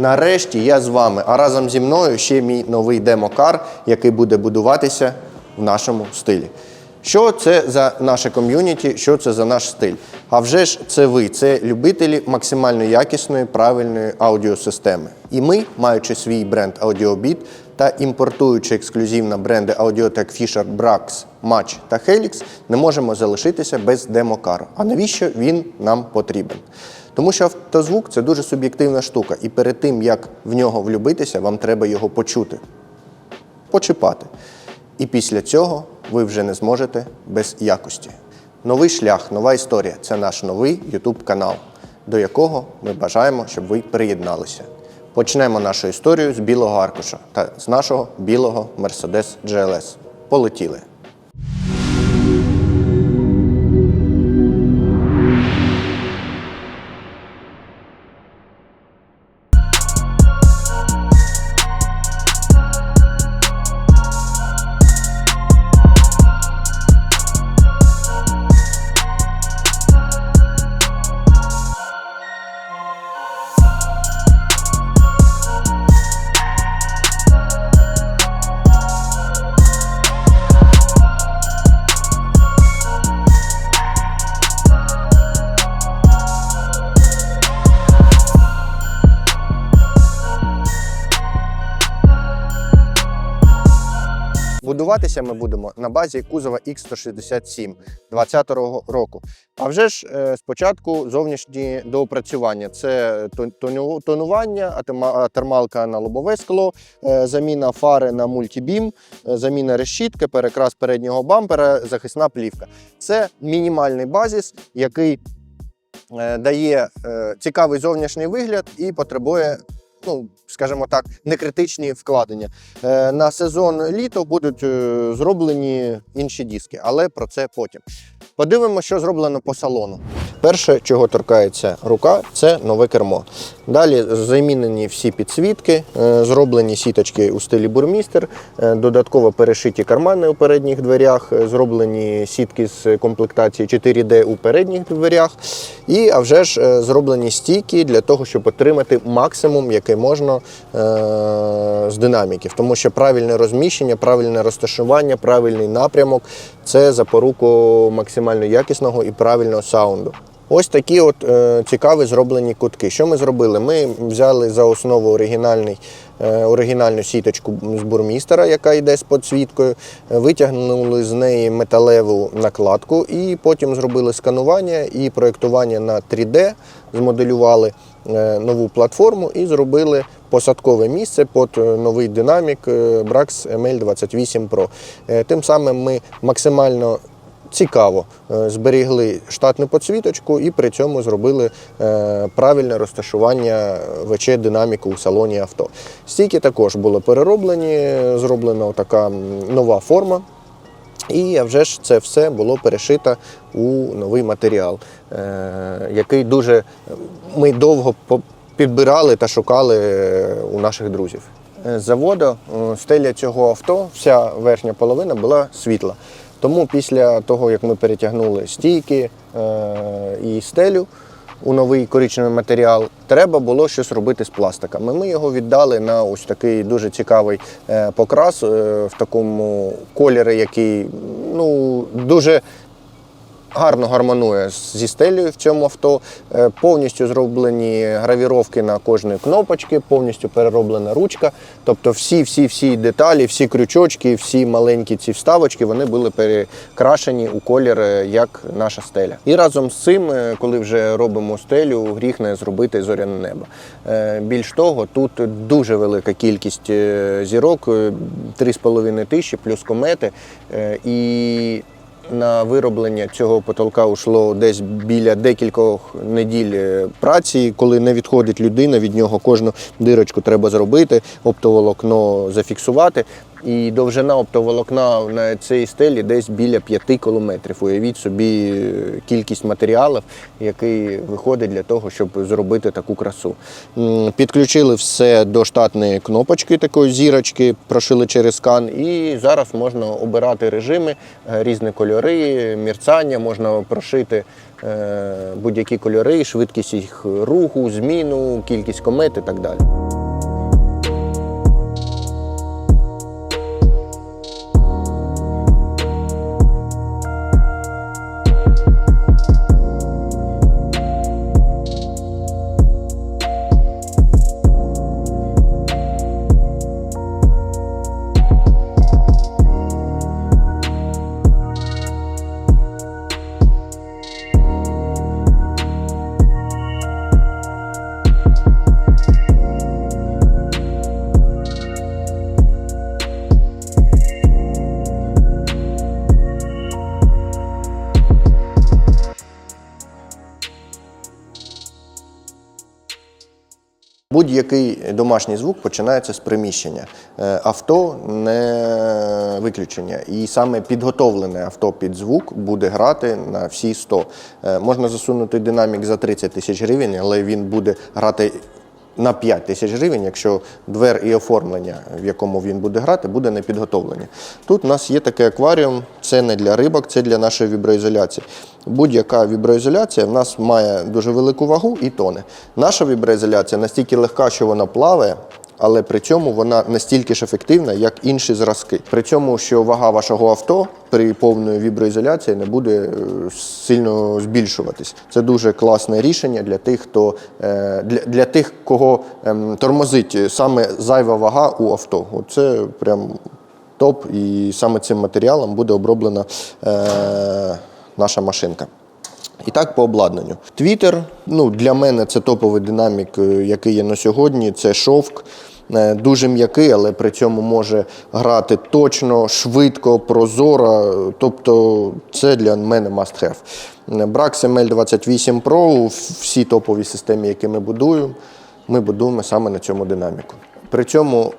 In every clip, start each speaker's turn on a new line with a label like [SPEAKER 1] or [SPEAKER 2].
[SPEAKER 1] Нарешті я з вами, а разом зі мною ще мій новий демокар, який буде будуватися в нашому стилі. Що це за наше ком'юніті, що це за наш стиль? А вже ж це ви, це любителі максимально якісної, правильної аудіосистеми. І ми, маючи свій бренд Audiobeat та імпортуючи ексклюзивно бренди Audiotech Fisher, Brax, Match та Helix, не можемо залишитися без демокару. А навіщо він нам потрібен? Тому що автозвук це дуже суб'єктивна штука, і перед тим як в нього влюбитися, вам треба його почути, почіпати. І після цього ви вже не зможете без якості. Новий шлях, нова історія це наш новий YouTube канал, до якого ми бажаємо, щоб ви приєдналися. Почнемо нашу історію з білого аркуша та з нашого білого Mercedes GLS. Полетіли! Будуватися ми будемо на базі кузова X167 2020 року. А вже ж е, спочатку зовнішні доопрацювання: це тонування, атема- термалка на лобове скло, е, заміна фари на мультібім, е, заміна решітки, перекрас переднього бампера, захисна плівка. Це мінімальний базіс, який е, дає е, цікавий зовнішній вигляд і потребує. Ну, скажімо так, некритичні вкладення. Е, на сезон літо будуть е, зроблені інші диски, але про це потім. Подивимося, що зроблено по салону. Перше, чого торкається рука, це нове кермо. Далі замінені всі підсвітки, е, зроблені сіточки у стилі бурмістер, додатково перешиті кармани у передніх дверях, зроблені сітки з комплектації 4D у передніх дверях. І а вже ж зроблені стійки для того, щоб отримати максимум, який можна е, з динаміків. Тому що правильне розміщення, правильне розташування, правильний напрямок це запоруку максимально якісного і правильного саунду. Ось такі от е, цікаві зроблені кутки. Що ми зробили? Ми взяли за основу оригінальний, е, оригінальну сіточку з бурмістера, яка йде з підсвіткою, витягнули з неї металеву накладку і потім зробили сканування і проєктування на 3D, змоделювали нову платформу і зробили посадкове місце під е, новий динамік е, Brax ML28 Pro. Е, Тим самим ми максимально цікаво е, зберігли штатну підсвіточку і при цьому зробили е, правильне розташування ВЧ динаміку у салоні авто. Стійки також були перероблені, зроблена така нова форма. І вже ж це все було перешито у новий матеріал, е, який дуже ми довго підбирали та шукали е, у наших друзів. Е, заводу стеля цього авто, вся верхня половина була світла. Тому після того, як ми перетягнули стійки і стелю у новий коричневий матеріал, треба було щось робити з пластиками. Ми його віддали на ось такий дуже цікавий е, покрас е, в такому кольорі, який ну, дуже гарно гармонує зі стелею в цьому авто. Е, Повністю зроблені гравіровки на кожної кнопочки, повністю перероблена ручка. Тобто всі, всі, всі деталі, всі крючочки, всі маленькі ці вставочки, вони були перекрашені у колір, е, як наша стеля. І разом з цим, е, коли вже робимо стелю, гріх не зробити зоряне небо. Більш того, тут дуже велика кількість зірок, е, 3,5 тисячі плюс комети. І на вироблення цього потолка йшло десь біля декількох неділь е, праці. Коли не відходить людина, від нього кожну дирочку треба зробити, оптоволокно зафіксувати. І довжина оптоволокна на цій стелі десь біля 5 кілометрів. Уявіть собі е, кількість матеріалів, який виходить для того, щоб зробити таку красу. Підключили все до штатної кнопочки, такої зірочки, прошили через скан, і зараз можна обирати режими, е, різні кольори, мірцання, можна прошити е, будь-які кольори, швидкість їх руху, зміну, кількість комет і так далі. Будь-який домашній звук починається з приміщення. Е, Авто не виключення. І саме підготовлене авто під звук буде грати на всі 100. Е, Можна засунути динамік за 30 тисяч гривень, але він буде грати на 5 тисяч гривень, якщо двер і оформлення, в якому він буде грати, буде не підготовлені. Тут у нас є такий акваріум, це не для рибок, це для нашої віброізоляції. Будь-яка віброізоляція в нас має дуже велику вагу і тоне. Наша віброізоляція настільки легка, що вона плаває. Але при цьому вона настільки ж ефективна, як інші зразки. При цьому, що вага вашого авто при повної віброізоляції не буде е, сильно збільшуватись. Це дуже класне рішення для тих, хто е, для, для тих, кого ем, тормозить саме зайва вага у авто. Це прям топ, і саме цим матеріалом буде оброблена е, наша машинка. І так по обладнанню. Твіттер, ну для мене це топовий динамік, е, який є на сьогодні. Це шовк. Е, Дуже м'який, але при цьому може грати точно, швидко, прозоро. Тобто це для мене must have. Е, Brax ML28 Pro, всі топові системи, які ми будуємо, ми будуємо саме на цьому динаміку. При цьому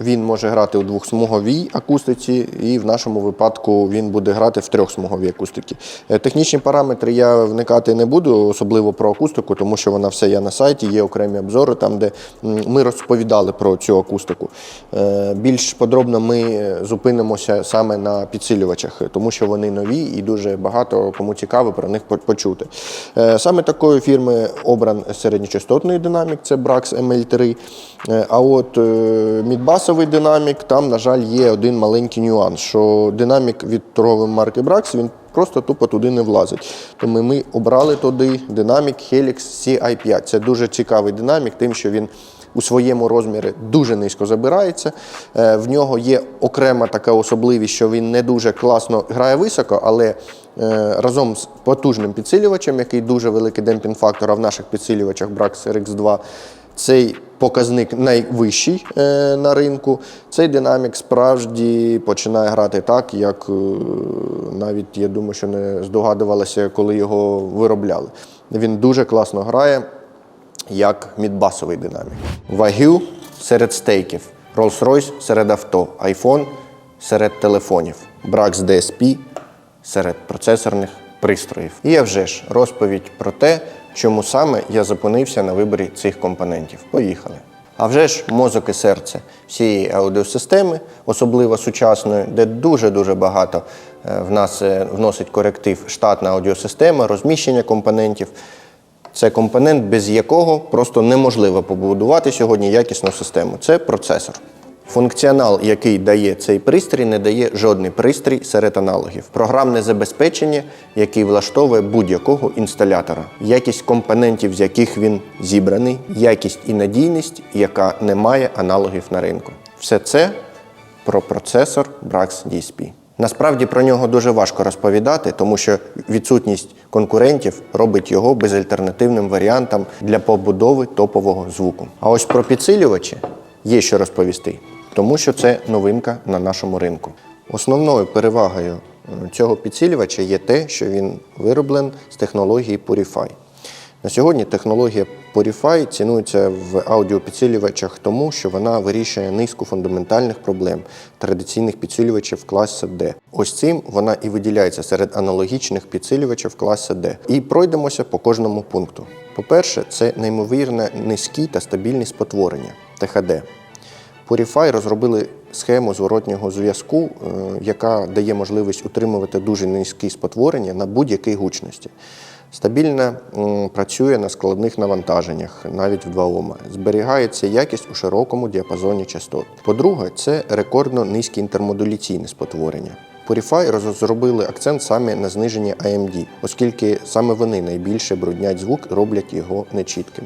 [SPEAKER 1] він може грати у двохсмуговій акустиці, і в нашому випадку він буде грати в трьохсмуговій акустиці. Е, Технічні параметри я вникати не буду, особливо про акустику, тому що вона все є на сайті, є окремі обзори, там, де ми розповідали про цю акустику. Е, Більш подробно ми зупинимося саме на підсилювачах, тому що вони нові і дуже багато кому цікаво про них почути. Е, Саме такої фірми обран середньочастотний динамік, це Brax ML3. Е, А от е, мідбасовий динамік, там, на жаль, є один маленький нюанс, що динамік від торгової марки Brax, він просто тупо туди не влазить. Тому ми обрали туди динамік Helix CI5. Це дуже цікавий динамік, тим, що він у своєму розмірі дуже низько забирається. Е, В нього є окрема така особливість, що він не дуже класно грає високо, але е, разом з потужним підсилювачем, який дуже великий демпінг фактор, а в наших підсилювачах Brax RX2, цей показник найвищий е, на ринку. Цей динамік справді починає грати так, як е, навіть я думаю, що не здогадувалося, коли його виробляли. Він дуже класно грає як мідбасовий динамік. Wagyu серед стейків, Rolls-Royce серед авто, iPhone серед телефонів, Brax DSP серед процесорних пристроїв. І а вже ж розповідь про те, чому саме я зупинився на виборі цих компонентів. Поїхали. А вже ж мозок і серце всієї аудіосистеми, особливо сучасної, де дуже-дуже багато е, в нас е, вносить коректив штатна аудіосистема, розміщення компонентів. Це компонент, без якого просто неможливо побудувати сьогодні якісну систему. Це процесор. Функціонал, який дає цей пристрій, не дає жодний пристрій серед аналогів. Програмне забезпечення, який влаштовує будь-якого інсталятора, якість компонентів, з яких він зібраний, якість і надійність, яка не має аналогів на ринку. Все це про процесор Brax DSP. Насправді про нього дуже важко розповідати, тому що відсутність конкурентів робить його безальтернативним варіантом для побудови топового звуку. А ось про підсилювачі є що розповісти, тому що це новинка на нашому ринку. Основною перевагою е, цього підсилювача є те, що він вироблен з технології Purify. На сьогодні технологія Purify цінується в аудіопідсилювачах тому, що вона вирішує низку фундаментальних проблем традиційних підсилювачів класу D. Ось цим вона і виділяється серед аналогічних підсилювачів класу D. І пройдемося по кожному пункту. По-перше, це неймовірно низькі та стабільні спотворення ТХД. Purify розробили схему зворотнього зв'язку, е, яка дає можливість утримувати дуже низькі спотворення на будь-якій гучності. Стабільно працює на складних навантаженнях, навіть в 2 Ома. Зберігається якість у широкому діапазоні частот. По-друге, це рекордно низькі інтермодуляційні спотворення. Purify розробили акцент саме на зниженні AMD, оскільки саме вони найбільше бруднять звук і роблять його нечітким.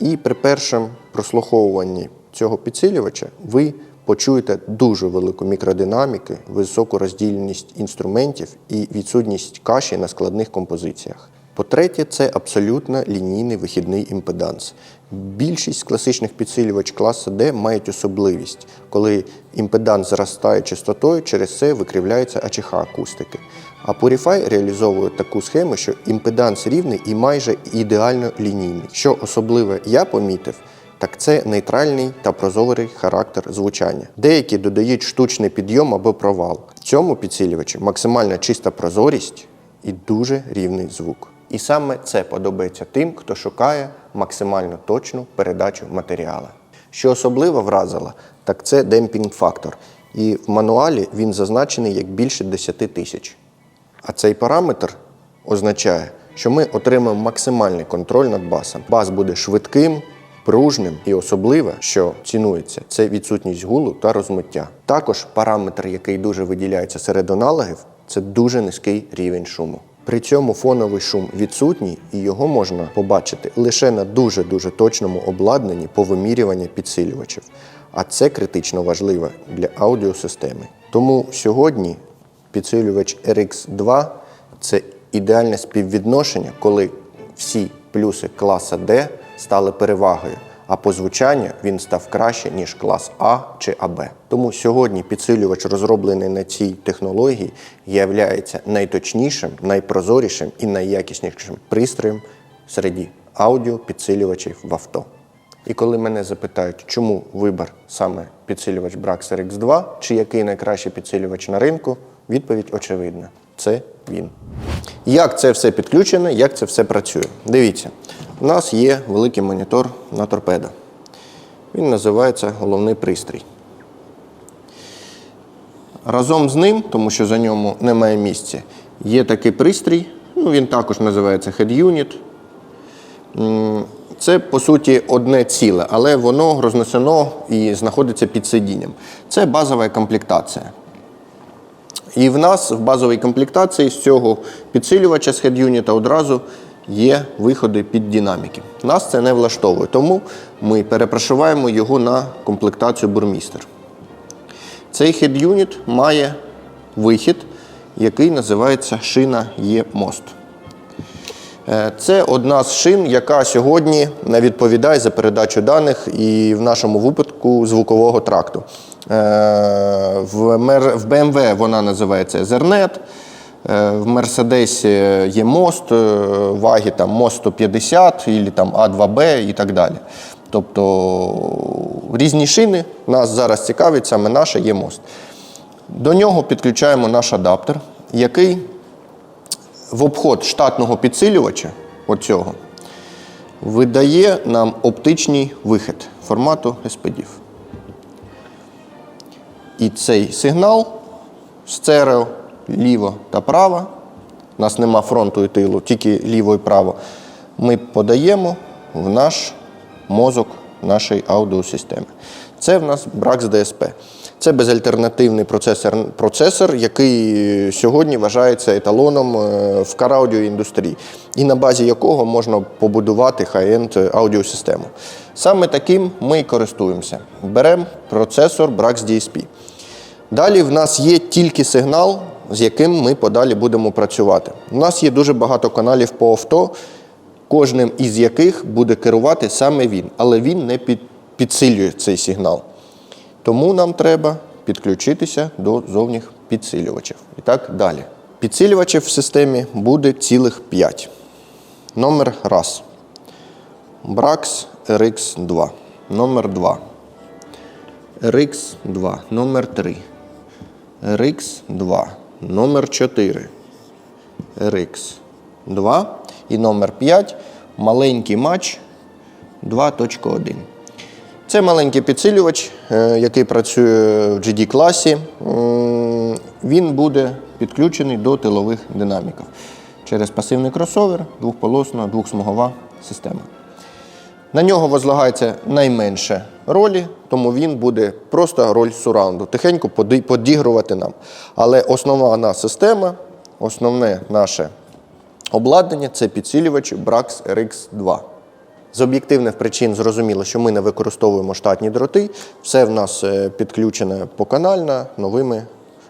[SPEAKER 1] І при першому прослуховуванні цього підсилювача ви почуєте дуже велику мікродинаміки, високу роздільність інструментів і відсутність каші на складних композиціях. По-третє, це абсолютно лінійний вихідний імпеданс. Більшість класичних підсилювач класу D мають особливість, коли імпеданс зростає частотою, через це викривляється АЧХ акустики. А Purify реалізовує таку схему, що імпеданс рівний і майже ідеально лінійний. Що особливе я помітив, так це нейтральний та прозорий характер звучання. Деякі додають штучний підйом або провал. В цьому підсилювачі максимально чиста прозорість і дуже рівний звук. І саме це подобається тим, хто шукає максимально точну передачу матеріалу. Що особливо вразило, так це демпінг-фактор. І в мануалі він зазначений як більше 10 тисяч. А цей параметр означає, що ми отримаємо максимальний контроль над басом. Бас буде швидким, пружним і особливе, що цінується, це відсутність гулу та розмиття. Також параметр, який дуже виділяється серед аналогів, це дуже низький рівень шуму. При цьому фоновий шум відсутній, і його можна побачити лише на дуже-дуже точному обладнанні по вимірюванню підсилювачів. А це критично важливо для аудіосистеми. Тому сьогодні підсилювач RX2 це ідеальне співвідношення, коли всі плюси класа D стали перевагою, а по звучанню він став краще, ніж клас А чи АБ. Тому сьогодні підсилювач, розроблений на цій технології, є найточнішим, найпрозорішим і найякіснішим пристроєм серед аудіопідсилювачів в авто. І коли мене запитають, чому вибір саме підсилювач Brax RX2 чи який найкращий підсилювач на ринку, відповідь очевидна: це він. Як це все підключено, як це все працює? Дивіться, у нас є великий монітор на торпедо. Він називається головний пристрій. Разом з ним, тому що за ньому немає місця, є такий пристрій, ну, він також називається Head Unit. Це, по суті, одне ціле, але воно рознесено і знаходиться під сидінням. Це базова комплектація. І в нас в базовій комплектації з цього підсилювача з Head одразу є виходи під динаміки. Нас це не влаштовує, тому ми перепрошиваємо його на комплектацію бурмістер. Цей Unit має вихід, який називається шина Є-мост. Е, Це одна з шин, яка сьогодні не відповідає за передачу даних і в нашому випадку звукового тракту. Е, В BMW вона називається Ethernet, в Мерседесі є мост, е, ваги там мост 150 або там А2Б і так далі. Тобто різні шини нас зараз цікавить саме наша є мост. До нього підключаємо наш адаптер, який в обход штатного підсилювача, оцього, видає нам оптичний вихід формату SPDIF. І цей сигнал стерео ліво та право, у нас нема фронту і тилу, тільки ліво і право, ми подаємо в наш мозок нашої аудіосистеми. Це в нас Brax DSP. Це безальтернативний процесор, процесор, який сьогодні вважається еталоном е, в караудіоіндустрії, і на базі якого можна побудувати хай-енд аудіосистему. Саме таким ми і користуємося. Беремо процесор Brax DSP. Далі в нас є тільки сигнал, з яким ми подалі будемо працювати. У нас є дуже багато каналів по авто, кожним із яких буде керувати саме він, але він не підсилює цей сигнал. Тому нам треба підключитися до зовніх підсилювачів. І так далі. Підсилювачів в системі буде цілих 5. Номер раз. Brax RX2. Номер 2. RX2. Номер 3. RX2. Номер 4. RX2. І номер 5. Маленький матч 2.1. Це маленький підсилювач, е, який працює в GD-класі. Він буде підключений до тилових динаміків через пасивний кросовер, двохполосна, двохсмугова система. На нього возлагається найменше ролі, тому він буде просто роль сураунду, тихенько подігрувати нам. Але основна система, основне наше обладнання це підсилювач Brax RX2. З об'єктивних причин зрозуміло, що ми не використовуємо штатні дроти. Все в нас е, підключене поканально новими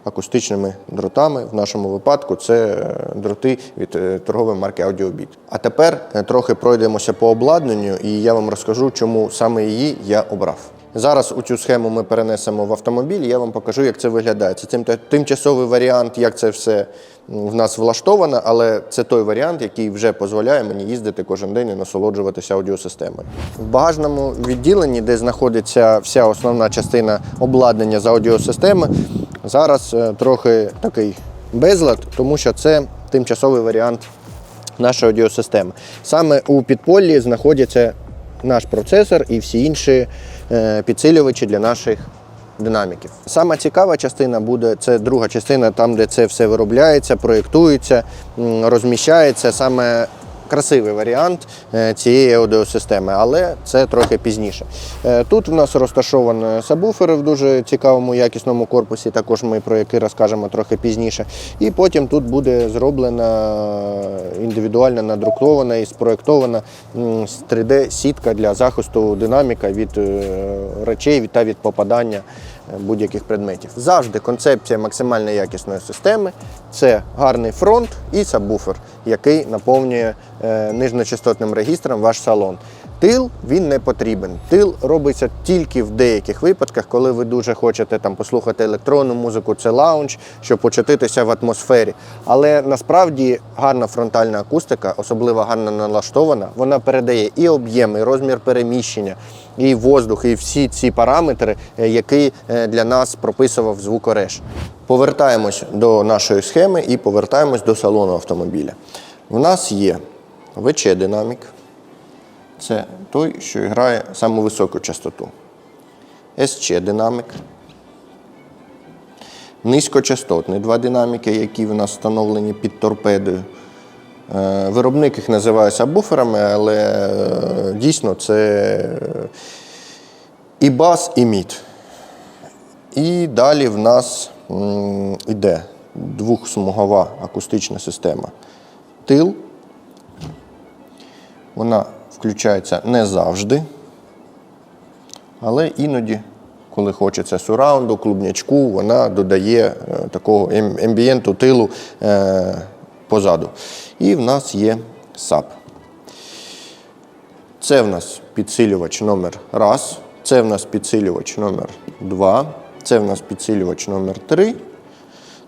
[SPEAKER 1] акустичними дротами. В нашому випадку це е, дроти від е, торгової марки Audiobeat. А тепер е, трохи пройдемося по обладнанню, і я вам розкажу, чому саме її я обрав. Зараз у цю схему ми перенесемо в автомобіль. Я вам покажу, як це виглядає. Це тимчасовий варіант, як це все в нас влаштовано, але це той варіант, який вже дозволяє мені їздити кожен день і насолоджуватися аудіосистемою. В багажному відділенні, де знаходиться вся основна частина обладнання з аудіосистеми, зараз е, трохи такий безлад, тому що це тимчасовий варіант нашої аудіосистеми. Саме у підполлі знаходиться наш процесор і всі інші підсилювачі для наших динаміків. Сама цікава частина буде це друга частина, там, де це все виробляється, проєктується, розміщається. Саме красивий варіант е, цієї аудіосистеми, але це трохи пізніше. Е, Тут у нас розташовані сабвуфери в дуже цікавому якісному корпусі. Також ми про які розкажемо трохи пізніше. І потім тут буде зроблена індивідуально надрукована і спроєктована 3D-сітка для захисту динаміка від е, речей та від попадання будь-яких предметів. Завжди концепція максимально якісної системи це гарний фронт і сабвуфер, який наповнює е, нижньочастотним регістром ваш салон. Тил він не потрібен. Тил робиться тільки в деяких випадках, коли ви дуже хочете там послухати електронну музику, це лаунж, щоб почутитися в атмосфері. Але насправді гарна фронтальна акустика, особливо гарно налаштована, вона передає і об'єм, і розмір переміщення, і воздух, і всі ці параметри, е, які е, для нас прописував звукореж. Повертаємось до нашої схеми і повертаємось до салону автомобіля. У нас є ВЧ-динамік. Це той, що грає саму високу частоту. СЧ динамік. Низькочастотні два динаміки, які в нас встановлені під торпедою. Е, Виробник їх називає сабвуферами, але е, дійсно це і бас, і мід. І далі в нас йде двохсмугова акустична система. Тил. Вона включається не завжди, але іноді, коли хочеться сураунду, клубнячку, вона додає е, такого ем- ембієнту тилу позаду. І в нас є САП. Це в нас підсилювач номер раз, це в нас підсилювач номер 2, це в нас підсилювач номер 3,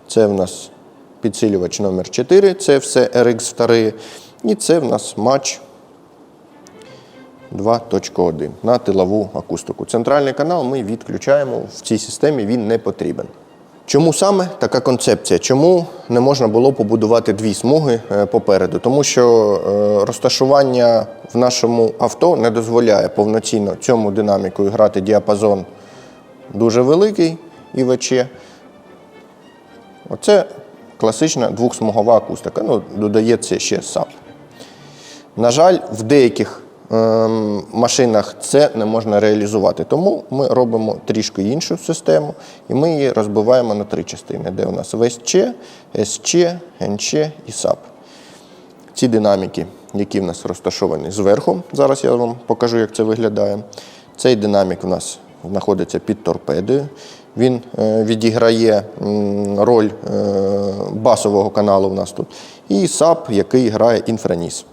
[SPEAKER 1] це в нас підсилювач номер 4, це все RX2. І це в нас матч 2.1 на тилову акустику. Центральний канал ми відключаємо в цій системі, він не потрібен. Чому саме така концепція? Чому не можна було побудувати дві смуги е, попереду? Тому що е, розташування в нашому авто не дозволяє повноцінно цьому динаміку грати діапазон дуже великий ІВЧ. Оце класична двохсмугова акустика. Ну, додається ще САП. На жаль, в деяких машинах це не можна реалізувати. Тому ми робимо трішки іншу систему, і ми її розбиваємо на три частини, де у нас ВСЧ, СЧ, НЧ і САП. Ці динаміки, які в нас розташовані зверху, зараз я вам покажу, як це виглядає. Цей динамік у нас знаходиться під торпедою. Він е, відіграє роль е, басового каналу у нас тут. І САП, який грає інфраніс.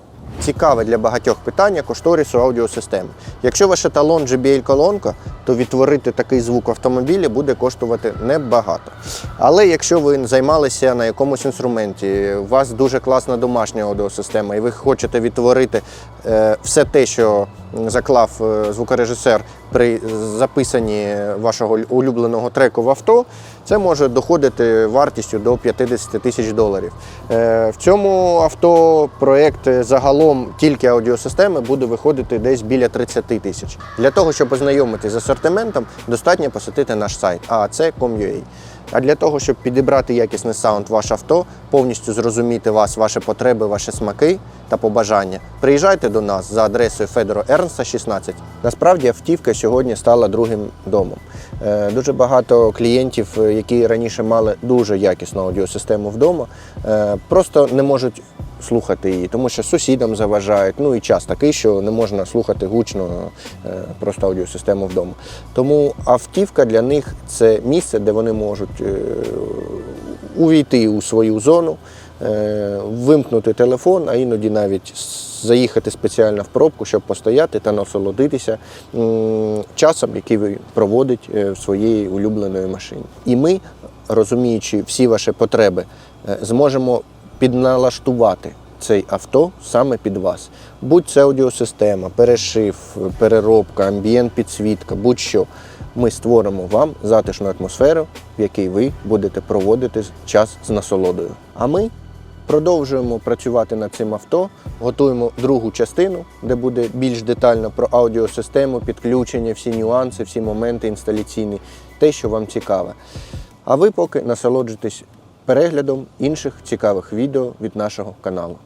[SPEAKER 1] Цікаве для багатьох питання кошторису аудіосистеми. Якщо ваш еталон JBL-колонка, то відтворити такий звук в автомобілі буде коштувати небагато. Але якщо ви займалися на якомусь інструменті, у вас дуже класна домашня аудіосистема, і ви хочете відтворити е, все те, що заклав е, звукорежисер при записанні вашого улюбленого треку в авто, це може доходити вартістю до 50 тисяч доларів. Е, В цьому авто проєкт е, загалом тільки аудіосистеми буде виходити десь біля 30 тисяч. Для того, щоб ознайомитися з асортиментом, достатньо посетити наш сайт aac.com.ua. А для того, щоб підібрати якісний саунд ваш авто, повністю зрозуміти вас, ваші потреби, ваші смаки та побажання, приїжджайте до нас за адресою Федоро Ернста, 16. Насправді автівка сьогодні стала другим домом. Е, Дуже багато клієнтів, е, які раніше мали дуже якісну аудіосистему вдома, е, просто не можуть слухати її, тому що сусідам заважають. Ну і час такий, що не можна слухати гучно е, просто аудіосистему вдома. Тому автівка для них це місце, де вони можуть е, увійти у свою зону, е, вимкнути телефон, а іноді навіть заїхати спеціально в пробку, щоб постояти та насолодитися часом, який ви проводите е, в своїй улюбленої машині. І ми, розуміючи всі ваші потреби, зможемо підналаштувати цей авто саме під вас. Будь це аудіосистема, перешив, переробка, амбієнт, підсвітка, будь-що. Ми створимо вам затишну атмосферу, в якій ви будете проводити час з насолодою. А ми продовжуємо працювати над цим авто, готуємо другу частину, де буде більш детально про аудіосистему, підключення, всі нюанси, всі моменти інсталяційні, те, що вам цікаве. А ви поки насолоджуйтесь переглядом інших цікавих відео від нашого каналу.